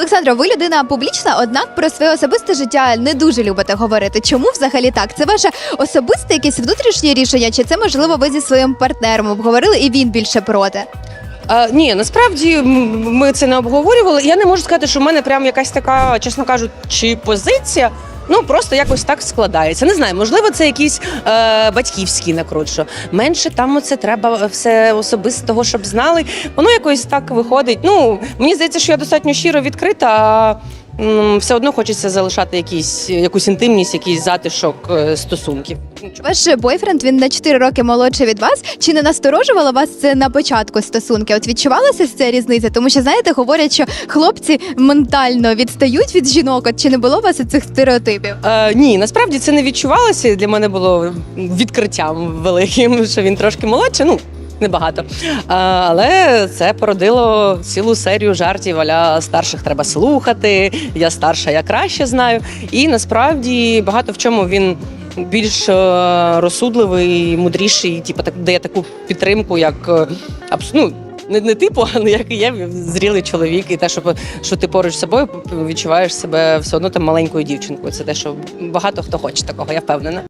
Олександро, ви людина публічна, однак про своє особисте життя не дуже любите говорити. Чому взагалі так? Це ваше особисте якесь внутрішнє рішення, чи це можливо ви зі своїм партнером обговорили і він більше проти? А, ні, насправді ми це не обговорювали. Я не можу сказати, що в мене прям якась така, чесно кажучи, позиція. Ну просто якось так складається. Не знаю, можливо, це якийсь е, батьківський накрут, що менше там це треба все особистого, щоб знали. Воно якось так виходить. Ну мені здається, що я достатньо щиро відкрита. А все одно хочеться залишати якісь якусь інтимність, якийсь затишок е, стосунків. Ваш бойфренд він на 4 роки молодший від вас. Чи не насторожувало вас це на початку стосунки? От відчувалася ця різниця? Тому що знаєте, говорять, що хлопці ментально відстають від жінок. От чи не було у вас цих стереотипів? Е, ні, насправді це не відчувалося. Для мене було відкриттям великим, що він трошки молодший. Ну. Небагато. А, але це породило цілу серію жартів. Аля старших треба слухати. Я старша, я краще знаю. І насправді багато в чому він більш е, розсудливий, мудріший, типу, так дає таку підтримку, як е, ну, не, не типу, але як і є зрілий чоловік, і те, що, що ти поруч з собою відчуваєш себе все одно там маленькою дівчинкою. Це те, що багато хто хоче такого, я впевнена.